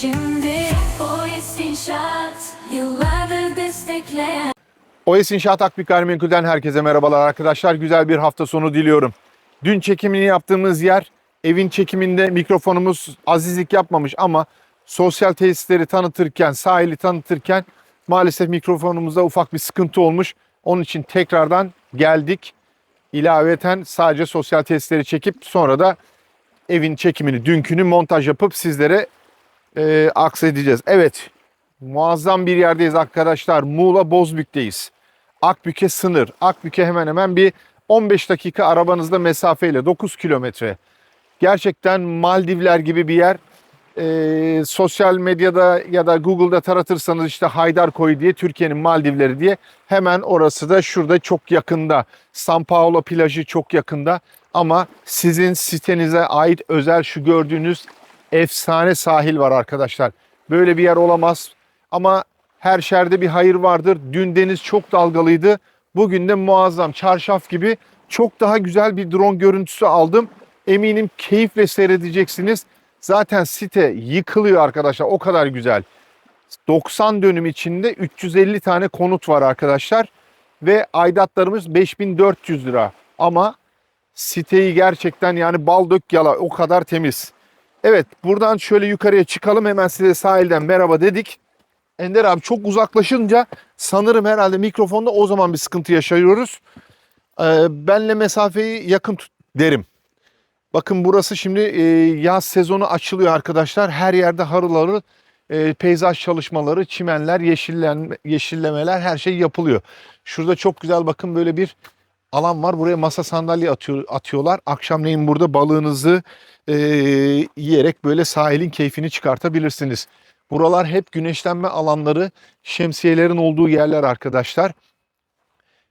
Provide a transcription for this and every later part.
şimdi OES İnşaat Akbik Gayrimenkul'den herkese merhabalar arkadaşlar. Güzel bir hafta sonu diliyorum. Dün çekimini yaptığımız yer evin çekiminde mikrofonumuz azizlik yapmamış ama sosyal tesisleri tanıtırken, sahili tanıtırken maalesef mikrofonumuzda ufak bir sıkıntı olmuş. Onun için tekrardan geldik. İlaveten sadece sosyal tesisleri çekip sonra da evin çekimini, dünkünü montaj yapıp sizlere e, aksedeceğiz. Evet, muazzam bir yerdeyiz arkadaşlar. Muğla Bozbük'teyiz. Akbük'e sınır. Akbük'e hemen hemen bir 15 dakika arabanızda mesafeyle 9 kilometre. Gerçekten Maldivler gibi bir yer. Ee, sosyal medyada ya da Google'da taratırsanız işte Haydarkoy diye Türkiye'nin Maldivleri diye hemen orası da şurada çok yakında. San Paulo plajı çok yakında ama sizin sitenize ait özel şu gördüğünüz efsane sahil var arkadaşlar. Böyle bir yer olamaz ama her şerde bir hayır vardır. Dün deniz çok dalgalıydı. Bugün de muazzam çarşaf gibi çok daha güzel bir drone görüntüsü aldım. Eminim keyifle seyredeceksiniz. Zaten site yıkılıyor arkadaşlar. O kadar güzel. 90 dönüm içinde 350 tane konut var arkadaşlar. Ve aidatlarımız 5400 lira. Ama siteyi gerçekten yani bal dök yala o kadar temiz. Evet buradan şöyle yukarıya çıkalım hemen size sahilden merhaba dedik. Ender abi çok uzaklaşınca sanırım herhalde mikrofonda o zaman bir sıkıntı yaşıyoruz. Ee, benle mesafeyi yakın tut derim. Bakın burası şimdi e, yaz sezonu açılıyor arkadaşlar. Her yerde harıl harıl e, peyzaj çalışmaları, çimenler, yeşillen, yeşillemeler her şey yapılıyor. Şurada çok güzel bakın böyle bir alan var. Buraya masa sandalye atıyor, atıyorlar. Akşamleyin burada balığınızı e, yiyerek böyle sahilin keyfini çıkartabilirsiniz. Buralar hep güneşlenme alanları, şemsiyelerin olduğu yerler arkadaşlar.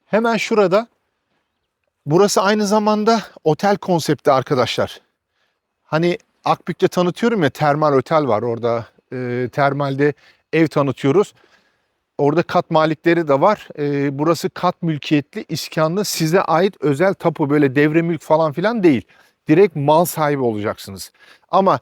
Hemen şurada burası aynı zamanda otel konsepti arkadaşlar. Hani Akbük'te tanıtıyorum ya termal otel var orada. E, termalde ev tanıtıyoruz. Orada kat malikleri de var. E, burası kat mülkiyetli, iskanlı, size ait özel tapu böyle devre mülk falan filan değil. Direkt mal sahibi olacaksınız. Ama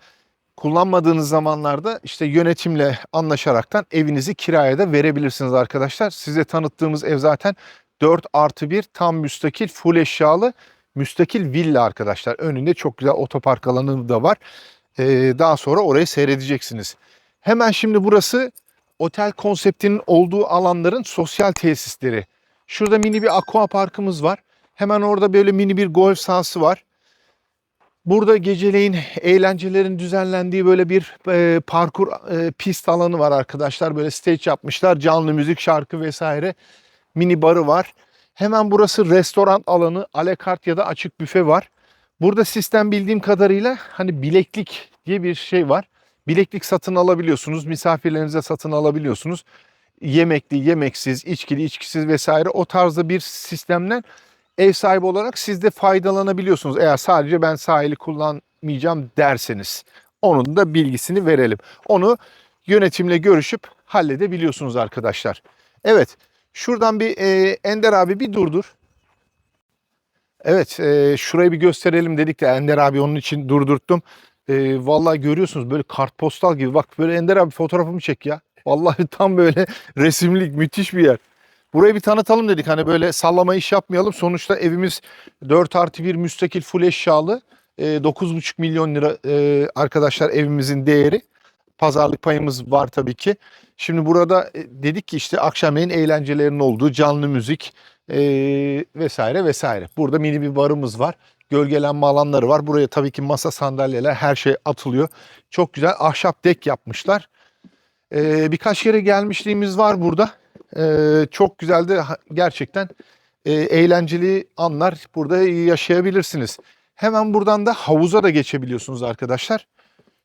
kullanmadığınız zamanlarda işte yönetimle anlaşaraktan evinizi kiraya da verebilirsiniz arkadaşlar. Size tanıttığımız ev zaten 4 artı 1 tam müstakil full eşyalı müstakil villa arkadaşlar. Önünde çok güzel otopark alanı da var. Ee, daha sonra orayı seyredeceksiniz. Hemen şimdi burası otel konseptinin olduğu alanların sosyal tesisleri. Şurada mini bir aqua parkımız var. Hemen orada böyle mini bir golf sahası var. Burada geceleyin eğlencelerin düzenlendiği böyle bir e, parkur e, pist alanı var arkadaşlar. Böyle stage yapmışlar. Canlı müzik, şarkı vesaire. Mini barı var. Hemen burası restoran alanı. Alekart ya da açık büfe var. Burada sistem bildiğim kadarıyla hani bileklik diye bir şey var. Bileklik satın alabiliyorsunuz. Misafirlerinize satın alabiliyorsunuz. Yemekli, yemeksiz, içkili, içkisiz vesaire o tarzda bir sistemden ev sahibi olarak siz de faydalanabiliyorsunuz. Eğer sadece ben sahili kullanmayacağım derseniz. Onun da bilgisini verelim. Onu yönetimle görüşüp halledebiliyorsunuz arkadaşlar. Evet şuradan bir e, Ender abi bir durdur. Evet e, şurayı bir gösterelim dedik de Ender abi onun için durdurttum. E, vallahi görüyorsunuz böyle kartpostal gibi. Bak böyle Ender abi fotoğrafımı çek ya. Vallahi tam böyle resimlik müthiş bir yer. Burayı bir tanıtalım dedik. Hani böyle sallama iş yapmayalım. Sonuçta evimiz 4 artı 1 müstakil full eşyalı. E, 9,5 milyon lira e, arkadaşlar evimizin değeri. Pazarlık payımız var tabii ki. Şimdi burada e, dedik ki işte akşamleyin eğlencelerin olduğu canlı müzik e, vesaire vesaire. Burada mini bir barımız var. Gölgelenme alanları var. Buraya tabii ki masa sandalyeler her şey atılıyor. Çok güzel ahşap dek yapmışlar. E, birkaç kere gelmişliğimiz var burada. Ee, çok güzel de gerçekten e, eğlenceli anlar burada yaşayabilirsiniz. Hemen buradan da havuza da geçebiliyorsunuz arkadaşlar.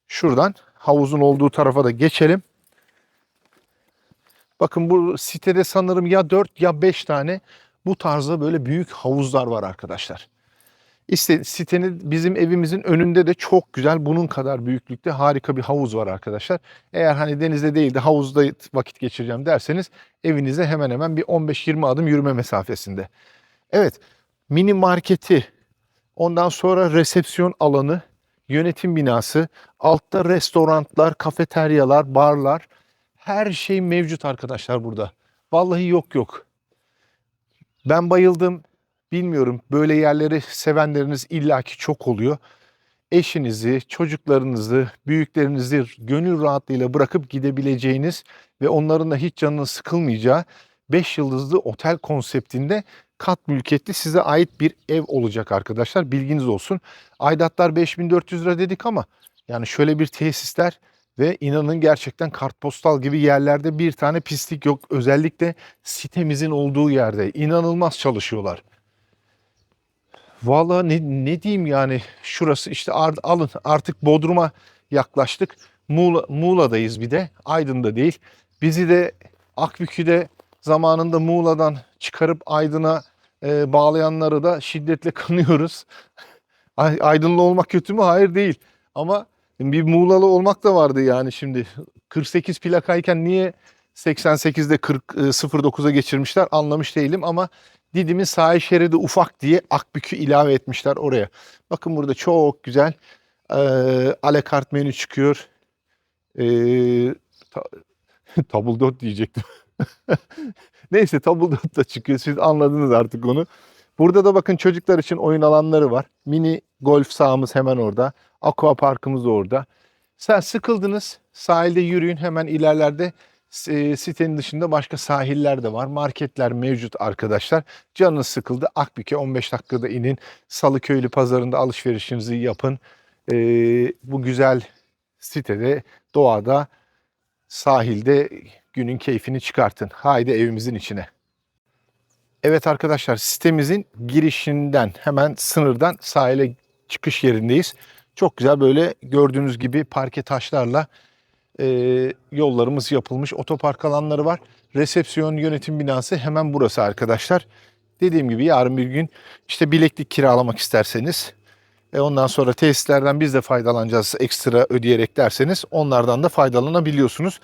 Şuradan havuzun olduğu tarafa da geçelim. Bakın bu sitede sanırım ya 4 ya 5 tane bu tarzda böyle büyük havuzlar var arkadaşlar. İşte sitenin bizim evimizin önünde de çok güzel bunun kadar büyüklükte harika bir havuz var arkadaşlar. Eğer hani denizde değil de havuzda vakit geçireceğim derseniz evinize hemen hemen bir 15-20 adım yürüme mesafesinde. Evet mini marketi ondan sonra resepsiyon alanı yönetim binası, altta restoranlar, kafeteryalar, barlar, her şey mevcut arkadaşlar burada. Vallahi yok yok. Ben bayıldım. Bilmiyorum böyle yerleri sevenleriniz illaki çok oluyor. Eşinizi, çocuklarınızı, büyüklerinizi gönül rahatlığıyla bırakıp gidebileceğiniz ve onların da hiç canının sıkılmayacağı 5 yıldızlı otel konseptinde kat mülkiyetli size ait bir ev olacak arkadaşlar. Bilginiz olsun. Aidatlar 5400 lira dedik ama yani şöyle bir tesisler ve inanın gerçekten kartpostal gibi yerlerde bir tane pislik yok. Özellikle sitemizin olduğu yerde inanılmaz çalışıyorlar. Vallahi ne, ne diyeyim yani şurası işte ar- alın artık Bodrum'a yaklaştık. Muğla, Muğla'dayız bir de Aydın'da değil. Bizi de Akbükü'de zamanında Muğla'dan çıkarıp Aydın'a e, bağlayanları da şiddetle kınıyoruz. Ay- Aydınlı olmak kötü mü? Hayır değil. Ama bir Muğlalı olmak da vardı yani şimdi. 48 plakayken niye 88'de 40 e, 09'a geçirmişler anlamış değilim ama Didim'in sahil şeridi ufak diye Akbük'ü ilave etmişler oraya. Bakın burada çok güzel e, alakart menü çıkıyor. E, ta, tabldot diyecektim. Neyse tabldot da çıkıyor. Siz anladınız artık onu. Burada da bakın çocuklar için oyun alanları var. Mini golf sahamız hemen orada. Aqua parkımız da orada. Sen sıkıldınız. Sahilde yürüyün. Hemen ilerlerde sitenin dışında başka sahiller de var. Marketler mevcut arkadaşlar. Canınız sıkıldı. Akbük'e 15 dakikada inin. Salıköylü pazarında alışverişinizi yapın. E, bu güzel sitede, doğada, sahilde günün keyfini çıkartın. Haydi evimizin içine. Evet arkadaşlar sitemizin girişinden hemen sınırdan sahile çıkış yerindeyiz. Çok güzel böyle gördüğünüz gibi parke taşlarla e, yollarımız yapılmış. Otopark alanları var. Resepsiyon yönetim binası hemen burası arkadaşlar. Dediğim gibi yarın bir gün işte bileklik kiralamak isterseniz e ondan sonra tesislerden biz de faydalanacağız ekstra ödeyerek derseniz onlardan da faydalanabiliyorsunuz.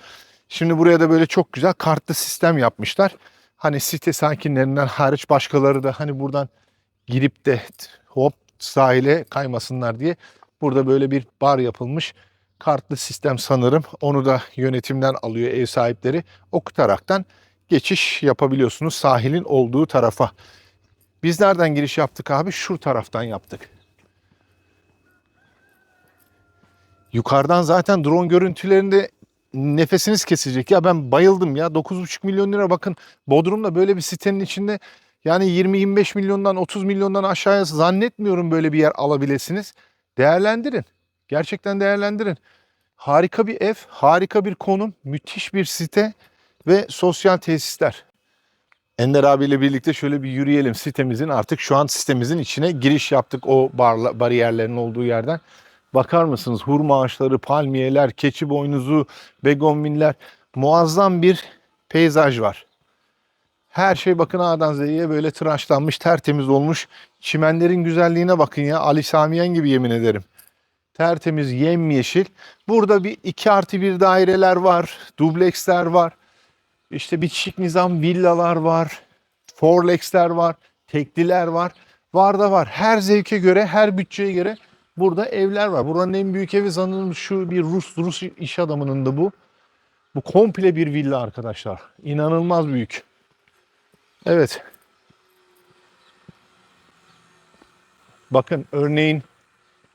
Şimdi buraya da böyle çok güzel kartlı sistem yapmışlar. Hani site sakinlerinden hariç başkaları da hani buradan girip de hop sahile kaymasınlar diye burada böyle bir bar yapılmış. Kartlı sistem sanırım. Onu da yönetimden alıyor ev sahipleri. Okutaraktan geçiş yapabiliyorsunuz sahilin olduğu tarafa. Biz nereden giriş yaptık abi? Şu taraftan yaptık. Yukarıdan zaten drone görüntülerinde nefesiniz kesecek. Ya ben bayıldım ya. 9,5 milyon lira bakın. Bodrum'da böyle bir sitenin içinde yani 20-25 milyondan 30 milyondan aşağıya zannetmiyorum böyle bir yer alabilirsiniz. Değerlendirin. Gerçekten değerlendirin. Harika bir ev, harika bir konum, müthiş bir site ve sosyal tesisler. Ender abiyle birlikte şöyle bir yürüyelim sitemizin. Artık şu an sitemizin içine giriş yaptık o barla, bariyerlerin olduğu yerden. Bakar mısınız hurma ağaçları, palmiyeler, keçi boynuzu, begonviller muazzam bir peyzaj var. Her şey bakın A'dan Z'ye böyle tıraşlanmış, tertemiz olmuş. Çimenlerin güzelliğine bakın ya. Ali Samiyen gibi yemin ederim. Tertemiz, yemyeşil. Burada bir 2 artı 1 daireler var. Dubleksler var. İşte bitişik nizam villalar var. Forlexler var. Tekliler var. Var da var. Her zevke göre, her bütçeye göre burada evler var. Buranın en büyük evi sanırım şu bir Rus Rus iş adamının da bu. Bu komple bir villa arkadaşlar. İnanılmaz büyük. Evet. Bakın örneğin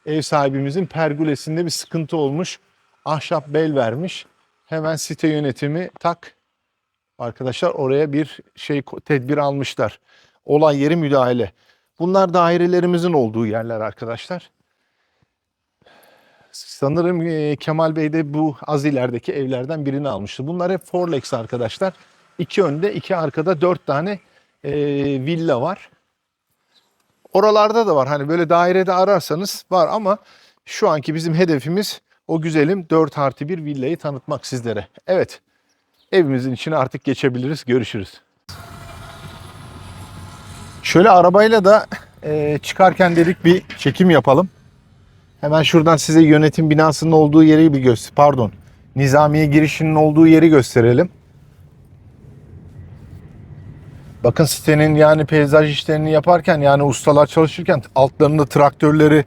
ev sahibimizin pergülesinde bir sıkıntı olmuş. Ahşap bel vermiş. Hemen site yönetimi tak. Arkadaşlar oraya bir şey tedbir almışlar. Olay yeri müdahale. Bunlar dairelerimizin olduğu yerler arkadaşlar. Sanırım e, Kemal Bey de bu az ilerideki evlerden birini almıştı. Bunlar hep Forlex arkadaşlar. İki önde, iki arkada dört tane e, villa var. Oralarda da var. Hani böyle dairede ararsanız var ama şu anki bizim hedefimiz o güzelim 4 artı bir villayı tanıtmak sizlere. Evet. Evimizin içine artık geçebiliriz. Görüşürüz. Şöyle arabayla da e, çıkarken dedik bir çekim yapalım. Hemen şuradan size yönetim binasının olduğu yeri bir göster. Pardon. Nizamiye girişinin olduğu yeri gösterelim. Bakın sitenin yani peyzaj işlerini yaparken yani ustalar çalışırken altlarında traktörleri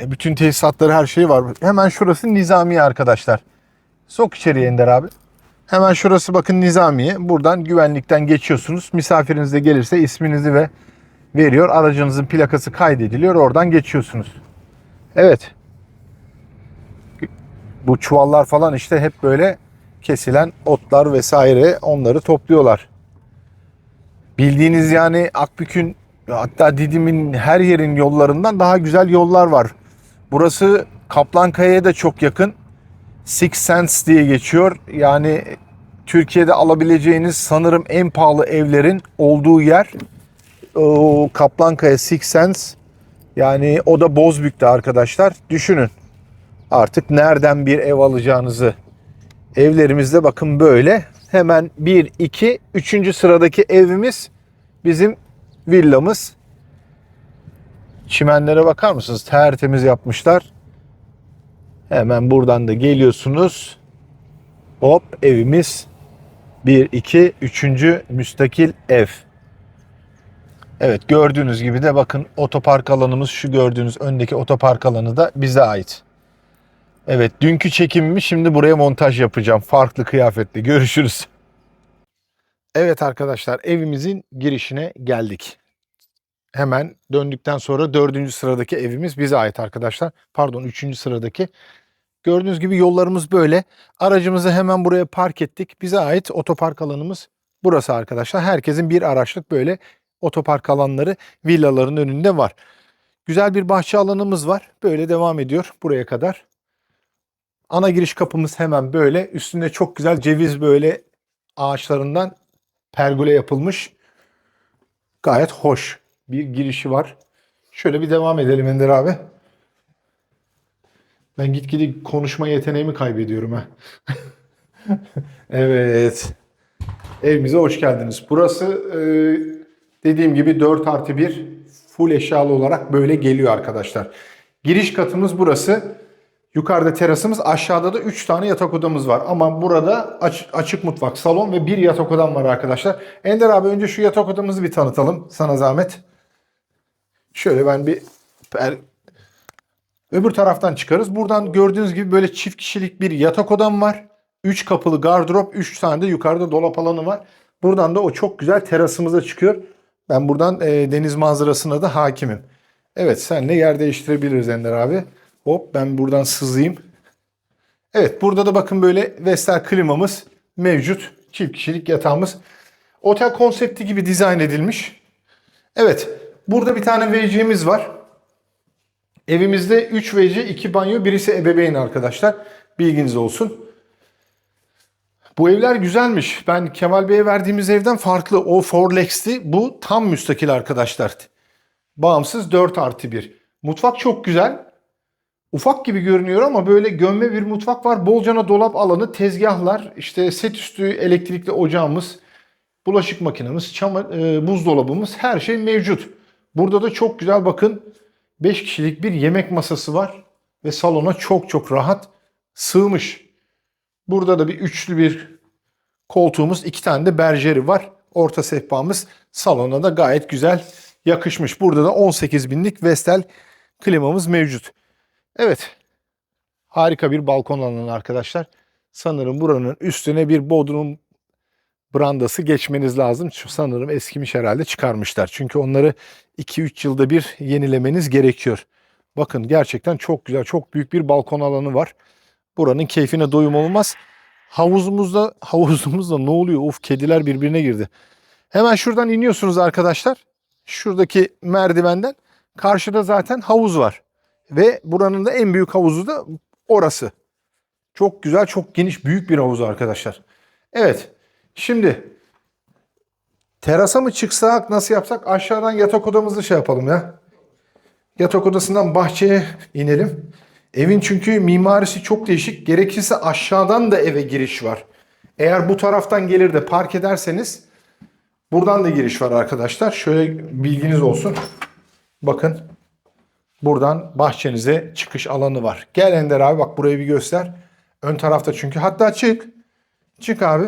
E, bütün tesisatları her şeyi var. Hemen şurası Nizamiye arkadaşlar. Sok içeriye Ender abi. Hemen şurası bakın Nizamiye. Buradan güvenlikten geçiyorsunuz. Misafiriniz de gelirse isminizi ve veriyor. Aracınızın plakası kaydediliyor. Oradan geçiyorsunuz. Evet. Bu çuvallar falan işte hep böyle kesilen otlar vesaire onları topluyorlar. Bildiğiniz yani Akbük'ün hatta Didim'in her yerin yollarından daha güzel yollar var. Burası Kaplankaya'ya da çok yakın. Six Sense diye geçiyor. Yani Türkiye'de alabileceğiniz sanırım en pahalı evlerin olduğu yer. O Kaplankaya Six Sense. Yani o da Bozbük'te arkadaşlar. Düşünün artık nereden bir ev alacağınızı. Evlerimizde bakın böyle. Hemen 1, 2, 3. sıradaki evimiz bizim villamız. Çimenlere bakar mısınız? Tertemiz yapmışlar. Hemen buradan da geliyorsunuz. Hop evimiz 1, 2, 3. müstakil ev. Evet gördüğünüz gibi de bakın otopark alanımız şu gördüğünüz öndeki otopark alanı da bize ait. Evet dünkü çekimimi şimdi buraya montaj yapacağım. Farklı kıyafetle görüşürüz. Evet arkadaşlar evimizin girişine geldik. Hemen döndükten sonra dördüncü sıradaki evimiz bize ait arkadaşlar. Pardon üçüncü sıradaki. Gördüğünüz gibi yollarımız böyle. Aracımızı hemen buraya park ettik. Bize ait otopark alanımız burası arkadaşlar. Herkesin bir araçlık böyle otopark alanları villaların önünde var. Güzel bir bahçe alanımız var. Böyle devam ediyor buraya kadar. Ana giriş kapımız hemen böyle. Üstünde çok güzel ceviz böyle ağaçlarından pergole yapılmış. Gayet hoş bir girişi var. Şöyle bir devam edelim Ender abi. Ben gitgide konuşma yeteneğimi kaybediyorum ha. evet. Evimize hoş geldiniz. Burası e, dediğim gibi 4 artı 1 full eşyalı olarak böyle geliyor arkadaşlar. Giriş katımız burası. Yukarıda terasımız, aşağıda da 3 tane yatak odamız var. Ama burada aç- açık mutfak, salon ve bir yatak odam var arkadaşlar. Ender abi önce şu yatak odamızı bir tanıtalım. Sana zahmet. Şöyle ben bir per- öbür taraftan çıkarız. Buradan gördüğünüz gibi böyle çift kişilik bir yatak odam var. 3 kapılı gardırop, 3 tane de yukarıda dolap alanı var. Buradan da o çok güzel terasımıza çıkıyor. Ben buradan e, deniz manzarasına da hakimim. Evet senle yer değiştirebiliriz Ender abi. Hop ben buradan sızayım. Evet burada da bakın böyle Vestel klimamız mevcut. Çift kişilik yatağımız. Otel konsepti gibi dizayn edilmiş. Evet burada bir tane WC'miz var. Evimizde 3 WC, 2 banyo, birisi ebeveyn arkadaşlar. Bilginiz olsun. Bu evler güzelmiş. Ben Kemal Bey'e verdiğimiz evden farklı. O Forlex'ti. Bu tam müstakil arkadaşlar. Bağımsız 4 artı 1. Mutfak çok güzel. Ufak gibi görünüyor ama böyle gömme bir mutfak var. Bolcana dolap alanı, tezgahlar, işte set üstü elektrikli ocağımız, bulaşık makinemiz, çama, e, buzdolabımız her şey mevcut. Burada da çok güzel bakın 5 kişilik bir yemek masası var ve salona çok çok rahat sığmış. Burada da bir üçlü bir koltuğumuz, iki tane de berjeri var. Orta sehpamız salona da gayet güzel yakışmış. Burada da 18 binlik Vestel klimamız mevcut. Evet. Harika bir balkon alanı arkadaşlar. Sanırım buranın üstüne bir bodrum brandası geçmeniz lazım. Sanırım eskimiş herhalde çıkarmışlar. Çünkü onları 2-3 yılda bir yenilemeniz gerekiyor. Bakın gerçekten çok güzel, çok büyük bir balkon alanı var. Buranın keyfine doyum olmaz. Havuzumuzda, havuzumuzda ne oluyor? Uf kediler birbirine girdi. Hemen şuradan iniyorsunuz arkadaşlar. Şuradaki merdivenden. Karşıda zaten havuz var. Ve buranın da en büyük havuzu da orası. Çok güzel, çok geniş, büyük bir havuz arkadaşlar. Evet. Şimdi terasa mı çıksak, nasıl yapsak? Aşağıdan yatak odamızı şey yapalım ya. Yatak odasından bahçeye inelim. Evin çünkü mimarisi çok değişik. Gerekirse aşağıdan da eve giriş var. Eğer bu taraftan gelir de park ederseniz buradan da giriş var arkadaşlar. Şöyle bilginiz olsun. Bakın buradan bahçenize çıkış alanı var. Gel Ender abi bak burayı bir göster. Ön tarafta çünkü. Hatta çık. Çık abi.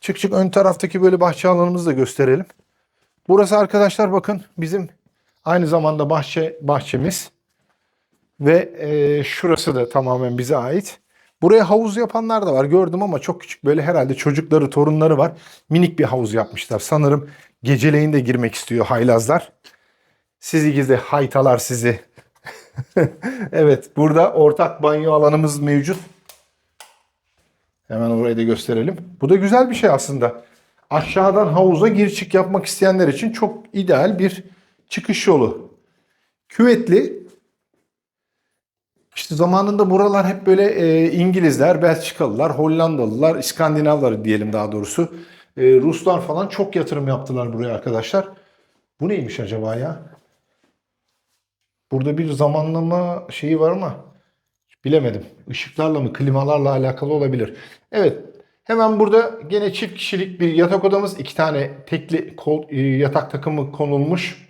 Çık çık ön taraftaki böyle bahçe alanımızı da gösterelim. Burası arkadaşlar bakın bizim aynı zamanda bahçe bahçemiz. Ve e, şurası da tamamen bize ait. Buraya havuz yapanlar da var gördüm ama çok küçük böyle herhalde çocukları torunları var. Minik bir havuz yapmışlar. Sanırım geceleyin de girmek istiyor haylazlar. Sizi gizli haytalar sizi. evet burada ortak banyo alanımız mevcut. Hemen orayı da gösterelim. Bu da güzel bir şey aslında. Aşağıdan havuza gir çık yapmak isteyenler için çok ideal bir çıkış yolu. Küvetli. İşte zamanında buralar hep böyle e, İngilizler, Belçikalılar, Hollandalılar, İskandinavlar diyelim daha doğrusu. E, Ruslar falan çok yatırım yaptılar buraya arkadaşlar. Bu neymiş acaba ya? Burada bir zamanlama şeyi var ama bilemedim. Işıklarla mı, klimalarla alakalı olabilir. Evet. Hemen burada gene çift kişilik bir yatak odamız. iki tane tekli kol, e, yatak takımı konulmuş.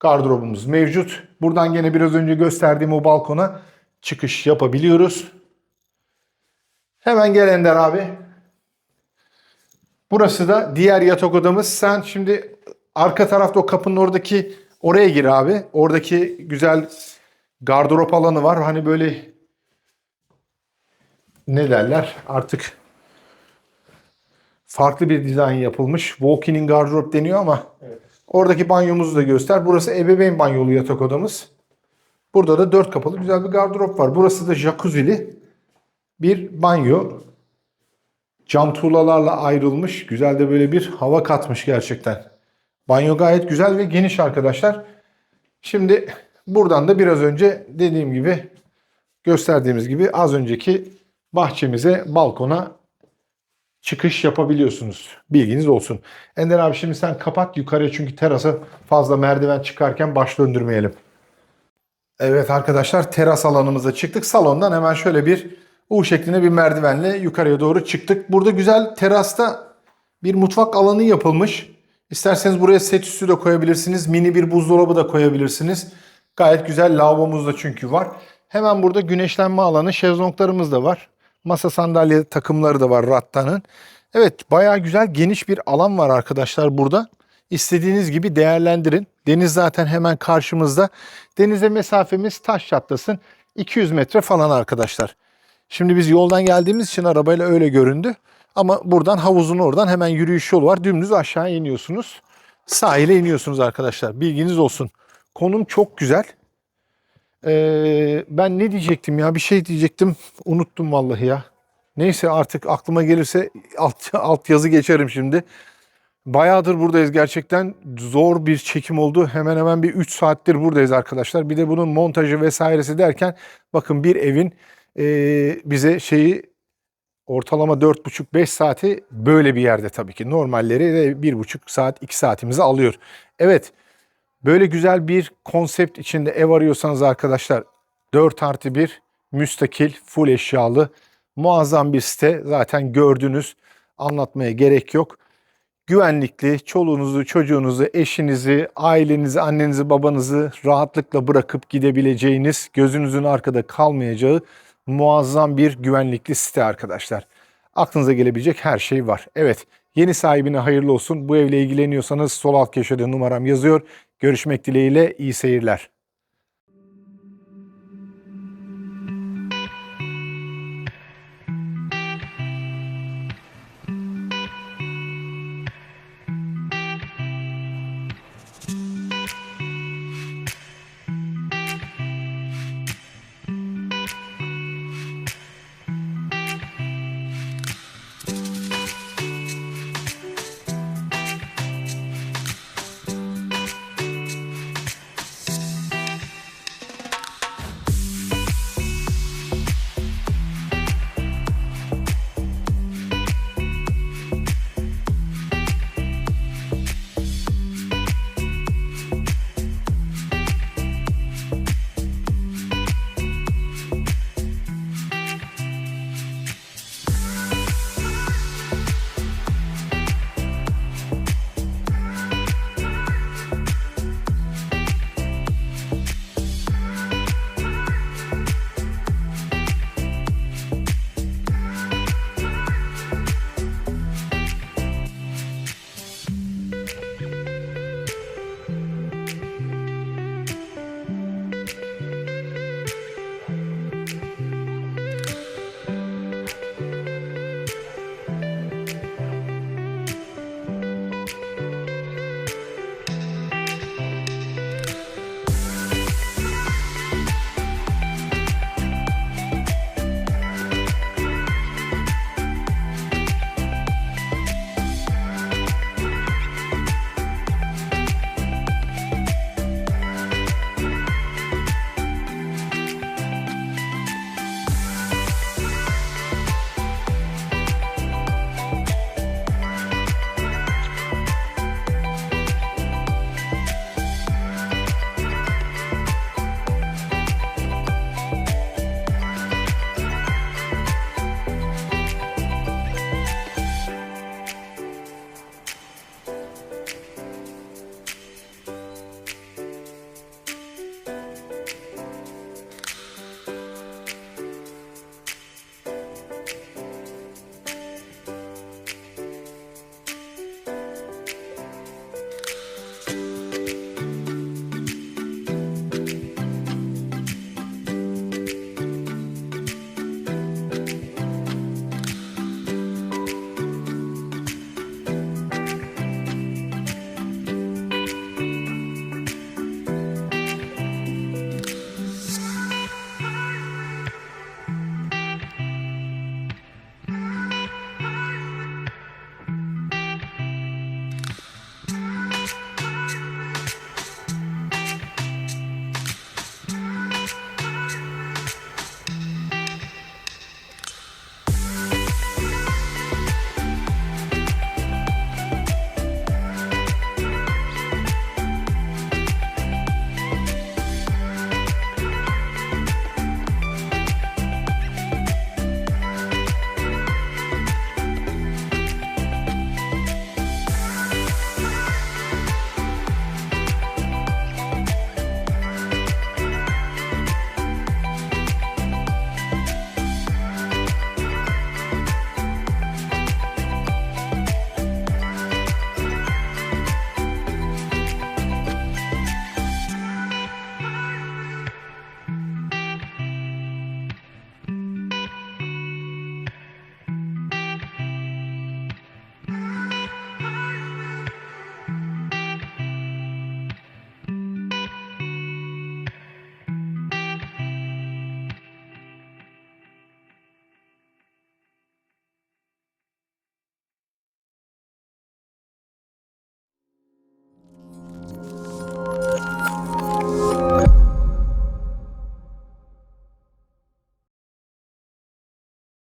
Gardırobumuz mevcut. Buradan gene biraz önce gösterdiğim o balkona çıkış yapabiliyoruz. Hemen gel Ender abi. Burası da diğer yatak odamız. Sen şimdi arka tarafta o kapının oradaki oraya gir abi. Oradaki güzel gardırop alanı var. Hani böyle ne derler artık farklı bir dizayn yapılmış. Walk-in gardırop deniyor ama oradaki banyomuzu da göster. Burası ebeveyn banyolu yatak odamız. Burada da dört kapılı güzel bir gardırop var. Burası da jacuzzi'li bir banyo. Cam tuğlalarla ayrılmış. Güzel de böyle bir hava katmış gerçekten. Banyo gayet güzel ve geniş arkadaşlar. Şimdi buradan da biraz önce dediğim gibi gösterdiğimiz gibi az önceki bahçemize balkona çıkış yapabiliyorsunuz. Bilginiz olsun. Ender abi şimdi sen kapat yukarıya çünkü terasa fazla merdiven çıkarken baş döndürmeyelim. Evet arkadaşlar teras alanımıza çıktık. Salondan hemen şöyle bir U şeklinde bir merdivenle yukarıya doğru çıktık. Burada güzel terasta bir mutfak alanı yapılmış. İsterseniz buraya set üstü de koyabilirsiniz. Mini bir buzdolabı da koyabilirsiniz. Gayet güzel lavabomuz da çünkü var. Hemen burada güneşlenme alanı, şezlonglarımız da var. Masa sandalye takımları da var Ratta'nın. Evet bayağı güzel geniş bir alan var arkadaşlar burada. İstediğiniz gibi değerlendirin. Deniz zaten hemen karşımızda. Denize mesafemiz taş çatlasın 200 metre falan arkadaşlar. Şimdi biz yoldan geldiğimiz için arabayla öyle göründü. Ama buradan havuzun oradan hemen yürüyüş yolu var. Dümdüz aşağı iniyorsunuz. Sahile iniyorsunuz arkadaşlar. Bilginiz olsun. Konum çok güzel. Ee, ben ne diyecektim ya? Bir şey diyecektim. Unuttum vallahi ya. Neyse artık aklıma gelirse alt, alt yazı geçerim şimdi. Bayağıdır buradayız gerçekten. Zor bir çekim oldu. Hemen hemen bir 3 saattir buradayız arkadaşlar. Bir de bunun montajı vesairesi derken bakın bir evin e, bize şeyi ortalama 4,5-5 saati böyle bir yerde tabii ki. Normalleri de 1,5 saat 2 saatimizi alıyor. Evet böyle güzel bir konsept içinde ev arıyorsanız arkadaşlar 4 artı 1 müstakil full eşyalı muazzam bir site. Zaten gördünüz anlatmaya gerek yok güvenlikli çoluğunuzu, çocuğunuzu, eşinizi, ailenizi, annenizi, babanızı rahatlıkla bırakıp gidebileceğiniz, gözünüzün arkada kalmayacağı muazzam bir güvenlikli site arkadaşlar. Aklınıza gelebilecek her şey var. Evet, yeni sahibine hayırlı olsun. Bu evle ilgileniyorsanız sol alt köşede numaram yazıyor. Görüşmek dileğiyle iyi seyirler.